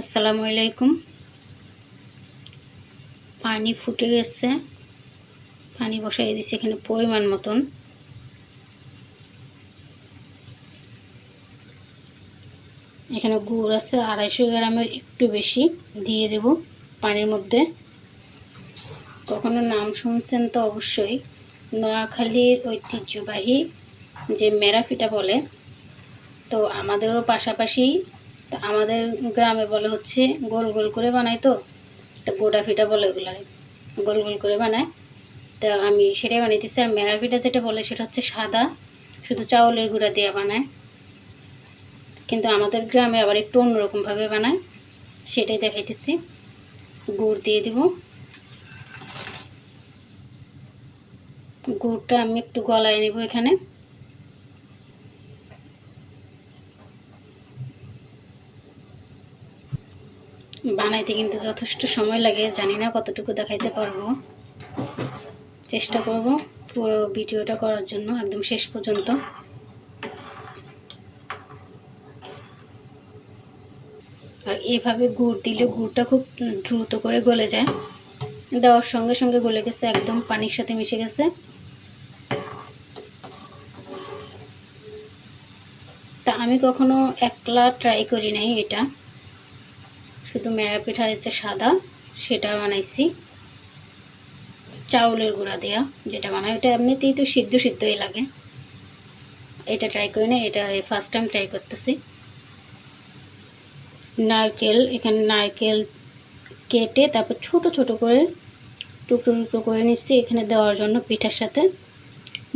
আসসালামু আলাইকুম। পানি ফুটে গেছে। পানি বসাই দিছি এখানে পরিমাণ মতন। এখানে গুড় আছে, আড়াইশো গ্রামের একটু বেশি দিয়ে দেব পানির মধ্যে। কখনো নাম শুনছেন তো অবশ্যই। নোয়াখালীর ঐতিহ্যবাহী যে মেরাফিটা বলে, তো আমাদেরও পাশাপাশি তো আমাদের গ্রামে বলে হচ্ছে গোল গোল করে বানাই তো তো গোটা ফিটা বলে ওগুলো গোল গোল করে বানায়। তো আমি সেটাই বানাইতেছি। আর মেরা পিঠা যেটা বলে সেটা হচ্ছে সাদা, শুধু চাউলের গুঁড়া দিয়ে বানায়। কিন্তু আমাদের গ্রামে আবার একটু অন্যরকমভাবে বানায়, সেটাই দেখাইতেছি। গুড় দিয়ে দিব। গুড়টা আমি একটু গলায় নেব এখানে। বানাইতে কিন্তু যথেষ্ট সময় লাগে। জানি না কতটুকু দেখাইতে পারব। চেষ্টা করব পুরো ভিডিওটা করার জন্য, একদম শেষ পর্যন্ত। আর এভাবে গুড় দিলে গুড়টা খুব দ্রুত করে গলে যায়। দেওয়ার সঙ্গে সঙ্গে গলে গেছে, একদম পানির সাথে মিশে গেছে। তা আমি কখনো একলা ট্রাই করি নাই এটা। শুধু মেরা পিঠা হচ্ছে সাদা, সেটা বানাইছি। চাউলের গুঁড়া দেওয়া যেটা বানাই, ওটা এমনিতেই তো সিদ্ধ সিদ্ধই লাগে। এটা ট্রাই করি না এটা ফার্স্ট টাইম ট্রাই করতেছি। নারকেল, এখানে নারকেল কেটে তারপর ছোট ছোট করে টুকরো টুকরো করে নিচ্ছি এখানে দেওয়ার জন্য পিঠার সাথে।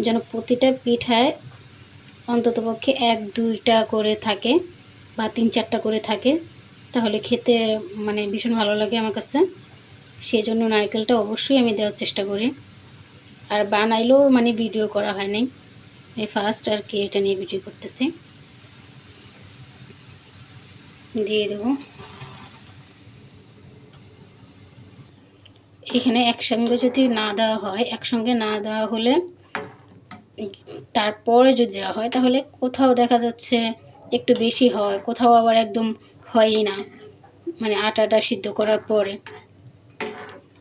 যেন প্রতিটা পিঠায় অন্ততপক্ষে এক দুইটা করে থাকে বা তিন চারটা করে থাকে। তাহলে খেতে মানে ভীষণ ভালো লাগে আমার কাছে। সেই জন্য নারকেলটা অবশ্যই আমি দেওয়ার চেষ্টা করি। আর বানাইলেও মানে ভিডিও করা হয় নাই। এই ফার্স্ট আর কি এটা নিয়ে ভিডিও করতেছি। দিয়ে দেব। এখানে একসঙ্গে যদি না দেওয়া হয়, একসঙ্গে না দেওয়া হলে তারপরে যদি দেওয়া হয়, তাহলে কোথাও দেখা যাচ্ছে একটু বেশি হয়, কোথাও আবার একদম হয়ই না। মানে আটাটা সিদ্ধ করার পরে।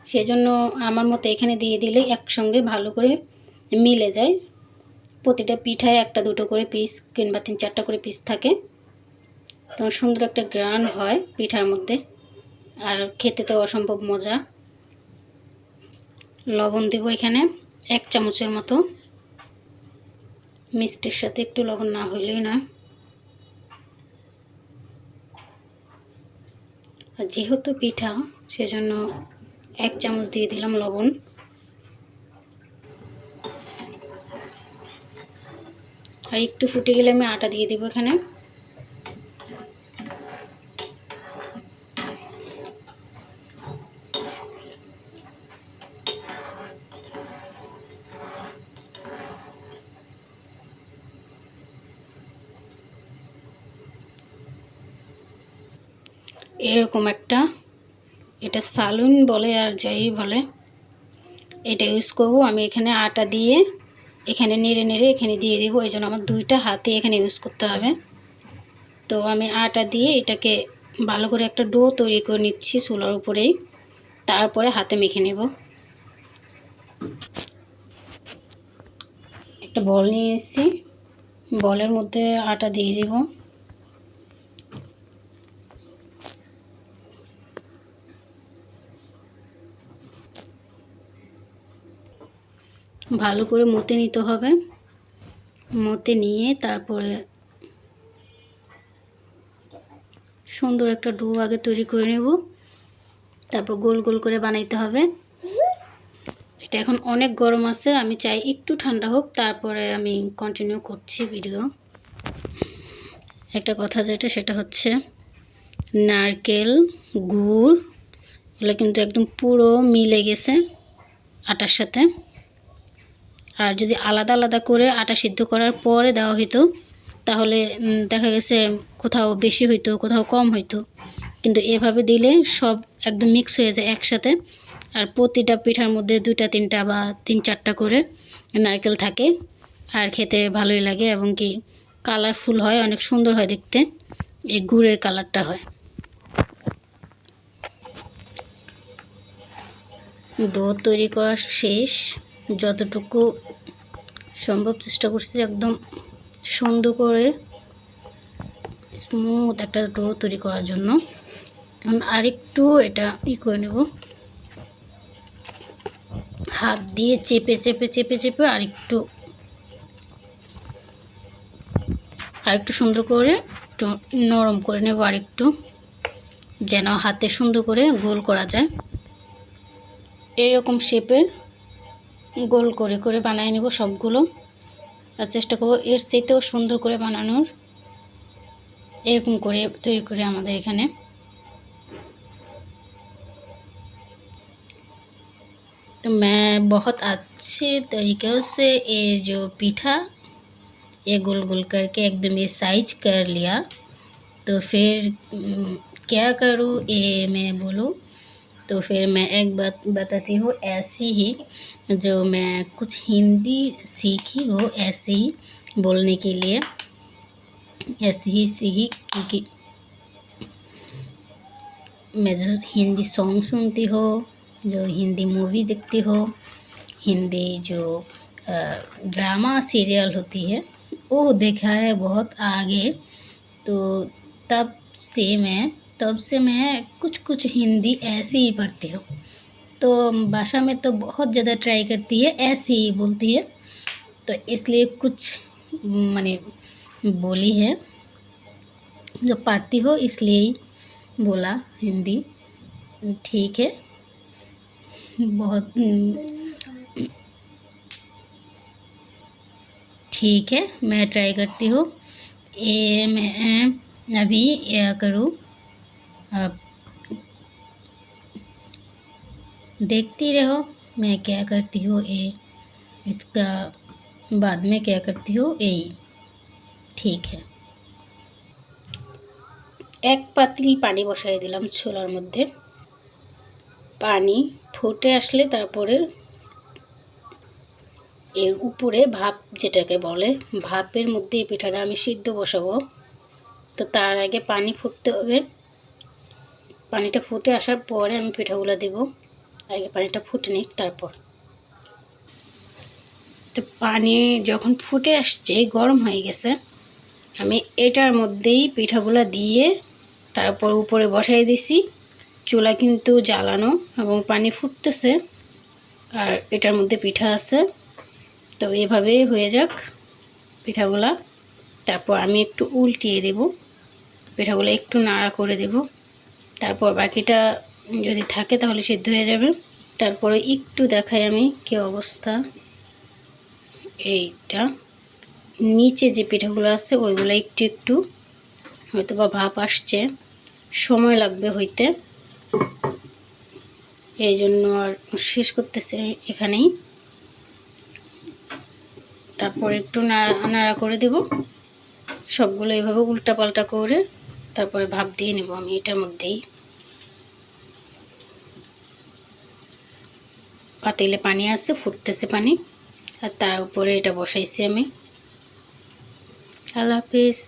সেজন্য আমার মতো এখানে দিয়ে দিলে একসঙ্গে ভালো করে মিলে যায়। প্রতিটা পিঠায় একটা, দুটো করে পিস কিংবা তিন চারটা করে পিস থাকে। তো সুন্দর একটা গ্রান হয় পিঠার মধ্যে। আর খেতে তো অসম্ভব মজা। লবণ দেব এখানে এক চামচের মতো। মিষ্টির সাথে একটু লবণ না হইলেই নয়। যেহেতু পিঠা, সেজন্য এক চামচ দিয়ে দিলাম লবণ। আর একটু ফুটে গেলে আমি আটা দিয়ে দেবো এখানে। এরকম একটা, এটা সালুন বলে আর যাই বলে, এটা ইউজ করব। আমি এখানে আটা দিয়ে এখানে নেড়ে নেড়ে এখানে দিয়ে দেবো। এই জন্য আমার দুইটা হাতে এখানে ইউজ করতে হবে। তো আমি আটা দিয়ে এটাকে ভালো করে একটা ডো তৈরি করে নিচ্ছি চুলার উপরেই। তারপরে হাতে মেখে নেব। একটা বল নিয়ে এসেছি। বলের মধ্যে আটা দিয়ে দিব। ভালো করে মতে নিতে হবে। মতে নিয়ে তারপরে সুন্দর একটা ডো আগে তৈরি করে নেব। তারপর গোল গোল করে বানাইতে হবে। এটা এখন অনেক গরম আছে, আমি চাই একটু ঠান্ডা হোক, তারপরে আমি কন্টিনিউ করছি ভিডিও একটা কথা যেটা, সেটা হচ্ছে নারকেল, গুড়, এগুলো কিন্তু একদম পুরো মিলে গেছে আটার সাথে। আর যদি আলাদা আলাদা করে আটা সিদ্ধ করার পরে দেওয়া হতো তাহলে দেখা গেছে কোথাও বেশি হইতো, কোথাও কম হইতো। কিন্তু এভাবে দিলে সব একদম মিক্স হয়ে যায় একসাথে। আর প্রতিটা পিঠার মধ্যে দুইটা, তিনটা বা তিন চারটা করে নারকেল থাকে। আর খেতে ভালোই লাগে এবং কি কালারফুল হয়, অনেক সুন্দর হয় দেখতে। এই গুড়ের কালারটা হয়। ডো তৈরি করা শেষ। যতটুকু সম্ভব চেষ্টা করছি একদম সুন্দর করে স্মুথ একটা ডো তৈরি করার জন্য। আরেকটু এটা ই করে নেব। হাত দিয়ে চেপে চেপে চেপে চেপে আরেকটু আরেকটু সুন্দর করে একটু নরম করে নেব আরেকটু, যেন হাতে সুন্দর করে গোল করা যায়। এইরকম শেপের গোল করে করে বানিয়ে নেব সবগুলো আর চেষ্টা করবো এর চাইতেও সুন্দর করে বানানোর এরকম করে তৈরি করে আমাদের এখানে तो मैं बहुत अच्छे तरीके से ये जो पीठा ये गोल गोल करके एकदम ये साइज कर लिया तो फिर उम, क्या करूँ ये मैं बोलूँ तो फिर मैं एक बात बताती हूँ, ऐसी ही जो मैं कुछ हिंदी सीखी हो ऐसे ही बोलने के लिए, ऐसे ही सीखी क्योंकि मैं जो हिंदी सॉन्ग सुनती हो, जो हिंदी मूवी देखती हो, हिंदी जो ड्रामा सीरियल होती है, वो देखा है बहुत आगे तो तब से मैं तब से मैं कुछ कुछ हिंदी ऐसे ही पढ़ती हूँ। तो भाषा में तो बहुत ज़्यादा ट्राई करती है, ऐसे ही बोलती है। तो इसलिए कुछ, मैंने बोली है, जो पढ़ती हो इसलिए ही बोला हिंदी। ठीक है। बहुत, ठीक है, मैं ट्राई करती हूँ। ये मैं, अभी करूँ? अब देखती रहो मैं क्या करती हूँ ये इसका बाद में क्या करती हूँ यही ঠিক এক পাতিল পানি বসাই দিলাম ছোলার মধ্যে পানি ফুটে আসলে তারপরে এর উপরে ভাপ যেটাকে বলে ভাপের মধ্যে এই পিঠাটা আমি সিদ্ধ বসাবো তো তার আগে পানি ফুটতে হবে পানিটা ফুটে আসার পরে আমি পিঠাগুলো দেব। আগে পানিটা ফুটে নিক, তারপর। তো পানি যখন ফুটে আসছে, গরম হয়ে গেছে, আমি এটার মধ্যেই পিঠাগুলো দিয়ে তারপর উপরে বসাই দিছি। চুলা কিন্তু জ্বালানো এবং পানি ফুটতেছে, আর এটার মধ্যে পিঠা আছে। তো এভাবেই হয়ে যাক পিঠাগুলা। তারপর আমি একটু উল্টিয়ে দেব। পিঠাগুলো একটু নাড়া করে দেব। তারপর বাকিটা যদি থাকে তাহলে সিদ্ধ হয়ে যাবে। তারপরে একটু দেখাই আমি কি অবস্থা। এইটা। নিচে যে পিঠাগুলো আছে, ওইগুলো একটু একটু হয়তো বা ভাপ আসছে। সময় লাগবে হইতে। এই জন্য আর শেষ করতেছে এখানেই। তারপর একটু নাড়া নাড়া করে দেব। সবগুলো এভাবে উল্টা পাল্টা করে তারপরে ভাব দিয়ে নেব আমি এটার মধ্যেই। পাতিলে পানি আছে, ফুটতেছে পানি, আর তার উপরে এটা বসাইছি আমি। আল্লাহ হাফিজ।